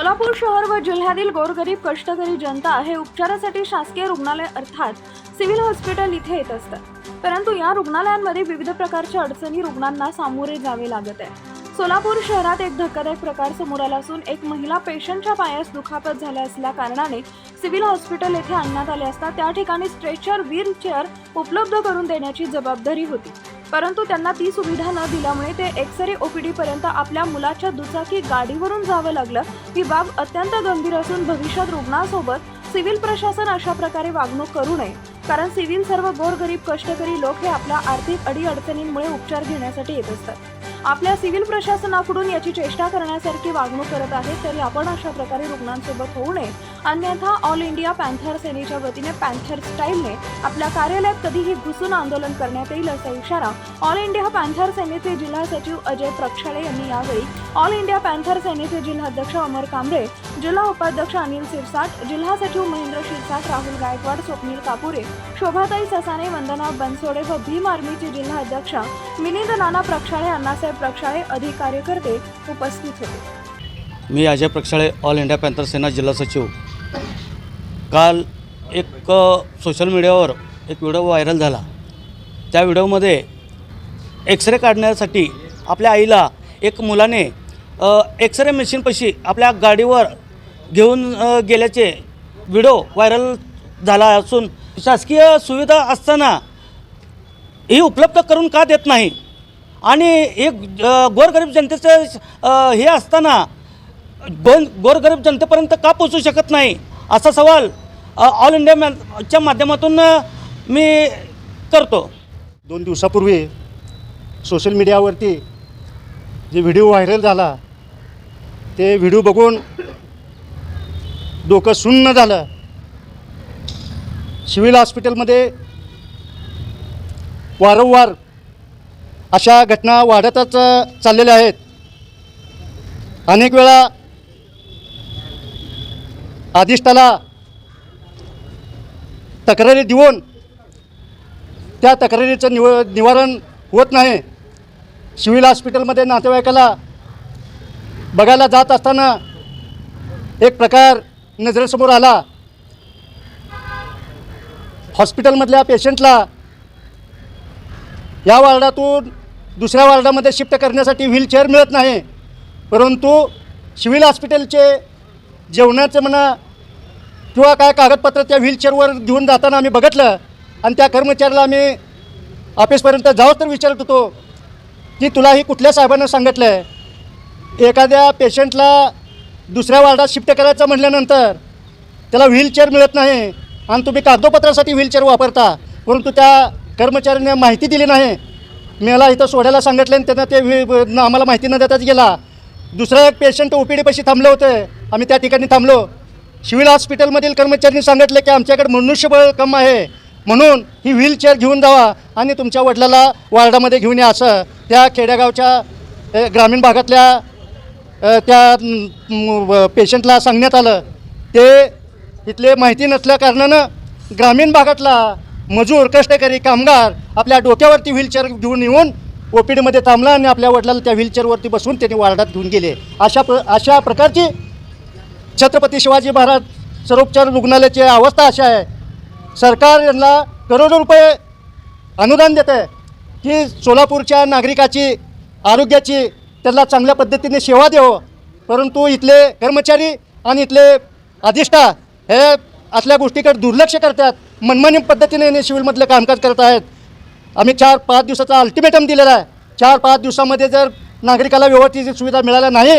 सोलापूर शहर व जिल्ह्यातील गोरगरीब कष्टकरी जनता हे उपचारासाठी शासकीय रुग्णालय अर्थात सिव्हिल हॉस्पिटल इथे येत असतात. परंतु या रुग्णालयांमध्ये विविध प्रकारच्या अडचणी रुग्णांना सामोरे जावे लागत आहे. सोलापूर शहरात एक धक्कादायक प्रकार समोर आला असून एक महिला पेशंटच्या पायास दुखापत झाल्या असल्या कारणाने सिव्हिल हॉस्पिटल येथे आणण्यात आले असता त्या ठिकाणी स्ट्रेचर व्हीलचेअर उपलब्ध करून देण्याची जबाबदारी होती. परंतु त्यांना ती सुविधा न दिल्यामुळे ते एक्सरे ओपीडी पर्यंत आपल्या मुलाच्या दुचाकी गाडीवरून जावं लागलं. ही बाब अत्यंत गंभीर असून भविष्यात रुग्णासोबत सिव्हिल प्रशासन अशा प्रकारे वागणूक करू नये. कारण सिव्हिल सर्व गोरगरीब कष्टकरी लोक हे आपल्या आर्थिक अडीअडचणींमुळे उपचार घेण्यासाठी येत असतात. आपल्या सिव्हिल प्रशासनाकडून याची चेष्टा करण्यासारखी वागणूक करत आहे तरी आपण अशा प्रकारे रुग्णांसोबत होऊ नये. अन्यथा ऑल इंडिया पॅन्थर सेनेच्या वतीने पॅन्थर स्टाईलने आपल्या कार्यालयात कधीही घुसून आंदोलन करण्यात येईल असा इशारा ऑल इंडिया पॅन्थर सेनेचे जिल्हा सचिव अजय प्रक्षाळे यांनी यावेळी ऑल इंडिया पॅन्थर सेनेचे जिल्हाध्यक्ष अमर कांबळे जिल्हा उपाध्यक्ष अनिल सिरसाट जिल्हा सचिव महेंद्र शिरसाट राहुल गायकवाड स्वप्नील कापुरे शोभाताई ससाने वंदना बनसोडे व भीम आर्मीचे जिल्हाध्यक्ष मिलिंद नाना प्रक्षाळे अण्णासाहेब प्रक्षाळे अधिक कार्यकर्ते उपस्थित होते. मी Ajay Prakshale all India panther Sena जिल्हा सचिव. काल एक सोशल मीडियावर एक व्हिडिओ व्हायरल झाला. त्या व्हिडिओमध्ये एक्सरे काढण्यासाठी आपल्या आईला एक मुलाने एक्सरे मशीनपाशी आपल्या गाडीवर घेऊन गेल्याचे व्हिडिओ व्हायरल झाला असून शासकीय सुविधा असताना ही उपलब्ध करून का देत नाही? आणि एक गोरगरीब जनतेचं हे असताना बंद गोरगरीब जनतेपर्यंत का पोचू शकत नाही? असा सवाल ऑल इंडिया मॅ- माध्यमातून मी करतो. दोन दिवसापूर्वी सोशल मीडियावरती जे व्हिडिओ व्हायरल झाला ते व्हिडिओ बघून डोकं सुन्न झालं. सिव्हिल हॉस्पिटलमध्ये वारंवार अशा घटना वाढतच चाललेल्या आहेत. अनेक वेळा आदिष्टाला तक्रारी देऊन त्या तक्रारीचं निव निवारण होत नाही. सिव्हिल हॉस्पिटलमध्ये नातेवाईकाला बघायला जात असताना एक प्रकार नजरेसमोर आला. हॉस्पिटलमधल्या पेशंटला या वार्डातून दुसऱ्या वार्डामध्ये शिफ्ट करण्यासाठी व्हीलचेअर मिळत नाही. परंतु सिव्हिल हॉस्पिटलचे जेवणाचं म्हणा किंवा काय कागदपत्र त्या व्हीलचेअरवर घेऊन जाताना आम्ही बघितलं आणि त्या कर्मचाऱ्याला आम्ही ऑफिसपर्यंत जाऊ तर विचारत होतो की तुला ही कुठल्या साहेबांना सांगितलं आहे एखाद्या पेशंटला दुसऱ्या वार्डात शिफ्ट करायचं म्हटल्यानंतर त्याला व्हीलचेअर मिळत नाही आणि तुम्ही कागदोपत्रासाठी व्हीलचेअर वापरता परंतु त्या कर्मचाऱ्याने माहिती दिली नाही. मला इथं सोडायला सांगितलं आणि त्यांना ते व्ही आम्हाला माहिती न देताच गेला. दुसरा एक पेशंट ओ पी डीपाशी थांबले होते. आम्ही त्या ठिकाणी थांबलो. सिव्हिल हॉस्पिटलमधील कर्मचाऱ्यांनी सांगितलं की आमच्याकडे मनुष्यबळ कम आहे. म्हणून ही व्हीलचेअर घेऊन जावा आणि तुमच्या वडिलाला वार्डामध्ये घेऊन या असं. त्या खेडेगावच्या ग्रामीण भागातल्या त्या व- पेशंटला सांगण्यात आलं. ते इथले माहिती नसल्या कारणानं ग्रामीण भागातला मजूर कष्टकरी कामगार आपल्या डोक्यावरती व्हीलचेअर घेऊन येऊन ओ पी डीमध्ये थांबला आणि आपल्या वडिलाला त्या व्हीलचेअरवरती बसून त्यांनी वार्डात घेऊन गेले. अशा प्र अशा प्रकारची छत्रपती शिवाजी महाराज सर्वोपचार रुग्णालयाची अवस्था अशा आहे. सरकार यांना करोडो रुपये अनुदान देतं आहे की सोलापूरच्या नागरिकाची आरोग्याची त्यांना चांगल्या पद्धतीने सेवा द्यावं. परंतु इथले कर्मचारी आणि इथले अधिष्ठा हे असल्या गोष्टीकडे दुर्लक्ष करतात. मनमानी पद्धतीने हे सिव्हिलमधलं कामकाज करत आहेत. आम्ही चार पाच दिवसाचा अल्टिमेटम दिलेला आहे. चार पाच दिवसामध्ये जर नागरिकाला व्यवस्थित सुविधा मिळाल्या नाही